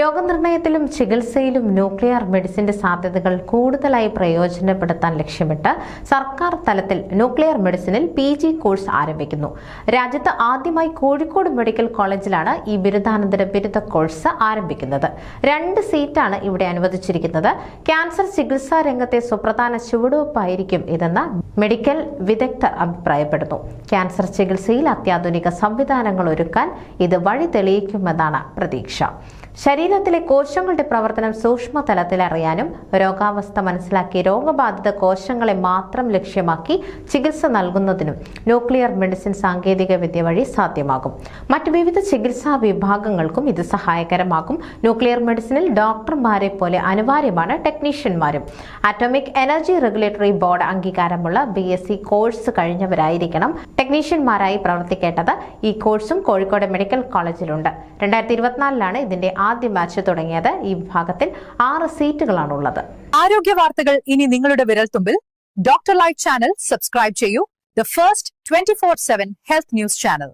രോഗനിർണയത്തിലും ചികിത്സയിലും nuclear മെഡിസിന്റെ സാധ്യതകൾ കൂടുതലായി പ്രയോജനപ്പെടുത്താൻ ലക്ഷ്യമിട്ട് സർക്കാർ തലത്തിൽ ന്യൂക്ലിയർ മെഡിസിനിൽ പി ജി കോഴ്സ് ആരംഭിക്കുന്നു. രാജ്യത്ത് ആദ്യമായി കോഴിക്കോട് മെഡിക്കൽ കോളേജിലാണ് ഈ ബിരുദാനന്തര ബിരുദ കോഴ്സ് ആരംഭിക്കുന്നത്. രണ്ട് സീറ്റാണ് ഇവിടെ അനുവദിച്ചിരിക്കുന്നത്. ക്യാൻസർ ചികിത്സാ രംഗത്തെ സുപ്രധാന ചുവടുവയ്പായിരിക്കും ഇതെന്ന് മെഡിക്കൽ വിദഗ്ധർ അഭിപ്രായപ്പെടുന്നു. ക്യാൻസർ ചികിത്സയിൽ അത്യാധുനിക സംവിധാനങ്ങൾ ഒരുക്കാൻ ഇത് വഴി തെളിയിക്കുമെന്നാണ് പ്രതീക്ഷ. ശരീരത്തിലെ കോശങ്ങളുടെ പ്രവർത്തനം സൂക്ഷ്മ തലത്തിൽ അറിയാനും രോഗാവസ്ഥ മനസ്സിലാക്കി രോഗബാധിത കോശങ്ങളെ മാത്രം ലക്ഷ്യമാക്കി ചികിത്സ നൽകുന്നതിനും ന്യൂക്ലിയർ മെഡിസിൻ സാങ്കേതിക വിദ്യ വഴി സാധ്യമാകും. മറ്റ് വിവിധ ചികിത്സാ വിഭാഗങ്ങൾക്കും ഇത് സഹായകരമാകും. ന്യൂക്ലിയർ മെഡിസിനിൽ ഡോക്ടർമാരെ പോലെ അനിവാര്യമാണ് ടെക്നീഷ്യന്മാരും. അറ്റോമിക് എനർജി റെഗുലേറ്ററി ബോർഡ് അംഗീകാരമുള്ള ബി കോഴ്സ് കഴിഞ്ഞവരായിരിക്കണം ടെക്നീഷ്യന്മാരായി പ്രവർത്തിക്കേണ്ടത്. ഈ കോഴ്സും കോഴിക്കോട് മെഡിക്കൽ കോളേജിലുണ്ട്. രണ്ടായിരത്തി ഇരുപത്തിനാലിലാണ് ഇതിന്റെ ആദ്യ ബാച്ച് തുടങ്ങിയത് ഈ വിഭാഗത്തിൽ ആറ് സീറ്റുകളാണുള്ളത്. ആരോഗ്യ വാർത്തകൾ ഇനി നിങ്ങളുടെ വിരൽത്തുമ്പിൽ. ഡോക്ടർ ലൈറ്റ് ചാനൽ സബ്സ്ക്രൈബ് ചെയ്യൂ. The first twenty four seven health news channel